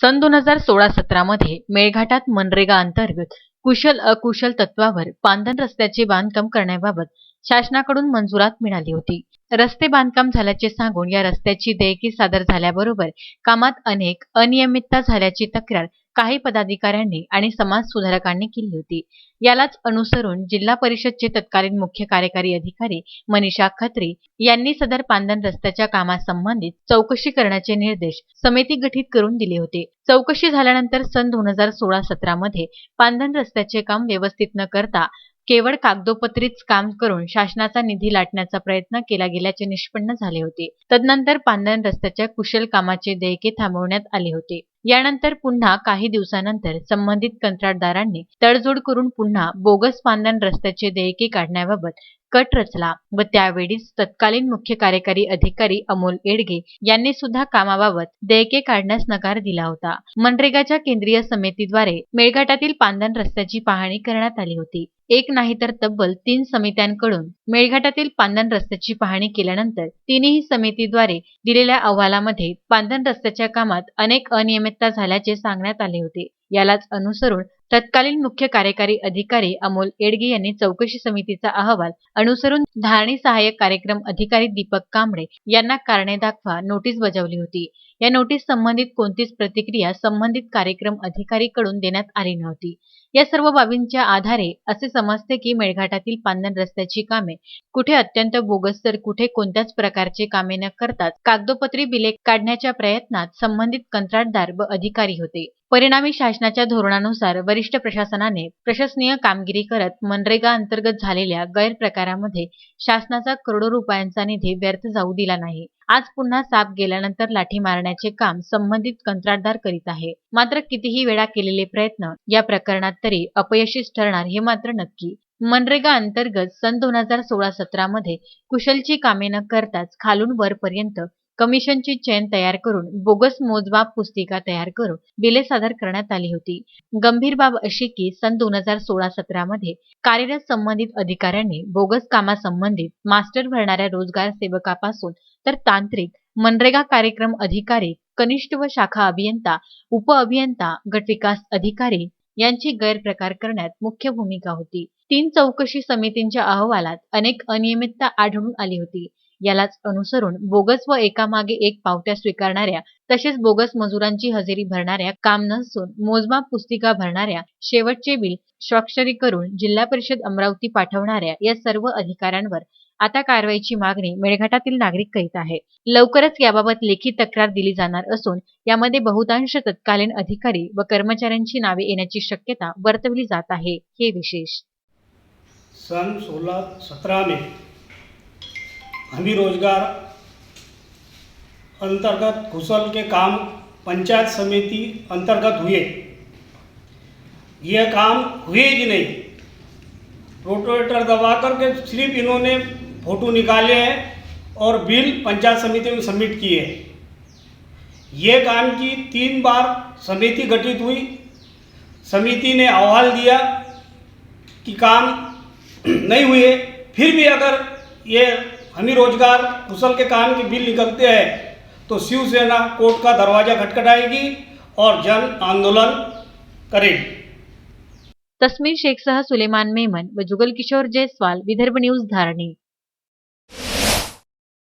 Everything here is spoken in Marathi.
सन दोन हजार सोळा सतरामध्ये मेळघाटात मनरेगा अंतर्गत कुशल अकुशल तत्वावर पांधन रस्त्याचे बांधकाम करण्याबाबत शासनाकडून मंजुरात मिळाली होती. रस्ते बांधकाम झाल्याचे सांगून या रस्त्याची देयकी सादर झाल्याबरोबर कामात अनेक अनियमितता झाल्याची तक्रार काही पदाधिकाऱ्यांनी आणि समाज सुधारकांनी केली होती. यालाच अनुसरून जिल्हा परिषदचे तत्कालीन मुख्य कार्यकारी अधिकारी मनीषा खत्री यांनी सदर पांदन रस्त्याच्या कामासंबंधित चौकशी करण्याचे निर्देश समिती गठीत करून दिले होते. चौकशी झाल्यानंतर सन दोन हजार सोळा सतरामध्ये पांदन रस्त्याचे काम व्यवस्थित न करता केवळ कागदोपत्रीच काम करून शासनाचा निधी लाटण्याचा प्रयत्न केला गेल्याचे निष्पन्न झाले होते. तदनंतर पांदन रस्त्याच्या कुशल कामाचे देयके थांबवण्यात आले होते. यानंतर पुन्हा काही दिवसानंतर संबंधित कंत्राटदारांनी तडजोड करून पुन्हा बोगस पांदन रस्त्याचे देयके काढण्याबाबत कट रचला व त्यावेळीच तत्कालीन मुख्य कार्यकारी अधिकारी अमोल एडगे यांनी सुद्धा कामाबाबत देयके काढण्यास नकार दिला होता. मनरेगाच्या केंद्रीय समितीद्वारे मेळघाटातील पांदन रस्त्याची पाहणी करण्यात आली होती. एक नाही तर तब्बल तीन समित्यांकडून मेळघाटातील पांदन रस्त्याची पाहणी केल्यानंतर तिन्ही समितीद्वारे दिलेल्या अहवालामध्ये पांदन रस्त्याच्या कामात अनेक अनियमितता झाल्याचे सांगण्यात आले होते. यालाच अनुसरून तत्कालीन मुख्य कार्यकारी अधिकारी अमोल एडगे यांनी चौकशी समितीचा अहवाल अनुसरून धारणी सहाय्यक कार्यक्रम अधिकारी दीपक कांबळे यांना कारणे दाखवा नोटीस बजावली होती. या नोटीस संबंधित कोणतीच प्रतिक्रिया संबंधित कार्यक्रम अधिकारीकडून देण्यात आली नव्हती. या सर्व बाबींच्या आधारे असे समजते की मेळघाटातील पांधन रस्त्याची कामे कुठे अत्यंत बोगस तर कुठे कोणत्याच प्रकारचे कामे न करताच कागदोपत्री बिले काढण्याच्या प्रयत्नात संबंधित कंत्राटदार व अधिकारी होते. परिणामी शासनाच्या धोरणानुसार वरिष्ठ प्रशासनाने प्रशासनीय कामगिरी करत मनरेगा अंतर्गत झालेल्या गैरप्रकारामध्ये शासनाचा करोडो रुपयांचा निधी व्यर्थ जाऊ दिला नाही. आज पुन्हा साप गेल्यानंतर लाठी मारण्याचे काम संबंधित कंत्राटदार करीत आहे. मात्र कितीही वेळा केलेले प्रयत्न या प्रकरणात तरी अपयशीच ठरणार हे मात्र नक्की. मनरेगा अंतर्गत सन दोन हजार सोळा सतरामध्ये कुशलची कामे न करताच खालून वरपर्यंत कमिशनची चेन तयार करून बोगस मोजमाप पुस्तिका तयार करून बिले सादर करण्यात आली होती. गंभीर बाब अशी की सन दोन हजार सोळा सतरामध्ये कार्यरत संबंधित अधिकाऱ्यांनी बोगस कामासंबंधित मास्टर भरणाऱ्या रोजगार सेवकापासून तर तांत्रिक मनरेगा कार्यक्रम अधिकारी कनिष्ठ व शाखा अभियंता उप अभियंता गटविकास अधिकारी यांची गैरप्रकार करण्यात मुख्य भूमिका होती. तीन चौकशी समितींच्या अहवालात अनेक अनियमितता आढळून आली होती. यालाच अनुसरून बोगस व एकामागे एक पावत्या स्वीकारणाऱ्या तसेच बोगस मजुरांची हजेरी भरणाऱ्या काम नसून मोजमाप पुस्तिका भरणाऱ्या शेवटचे बिल स्वाक्षरी करून जिल्हा परिषद अमरावती पाठवणाऱ्या या सर्व अधिकाऱ्यांवर आता कारवाईची मागणी मेळघाटातील नागरिक करीत आहे. लवकरच याबाबत लेखी तक्रार दिली जाणार असून यामध्ये बहुतांश तत्कालीन अधिकारी व कर्मचाऱ्यांची नावे येण्याची शक्यता वर्तवली जात आहे. हे विशेष. सन सोळा सतरा मे हमी रोज़गार अंतर्गत कुशल के काम पंचायत समिति अंतर्गत हुए। यह काम हुए ही नहीं। रोटोवेटर दबा करके सिर्फ़ इन्होंने फ़ोटो निकाले हैं और बिल पंचायत समिति में सबमिट किए हैं। ये काम की तीन बार समिति गठित हुई। समिति ने अहवाल दिया कि काम नहीं हुए, फिर भी अगर ये हमी रोज़गार, कुशल के काम के बिल निकलते हैं। तो शिवसेना कोर्ट का दरवाज़ा खटखटाएगी और जन आंदोलन करेगी। तस्मीर शेख शाह, सुलेमान मेमन व जुगल किशोर जयसवाल, विदर्भ न्यूज़ धारणी।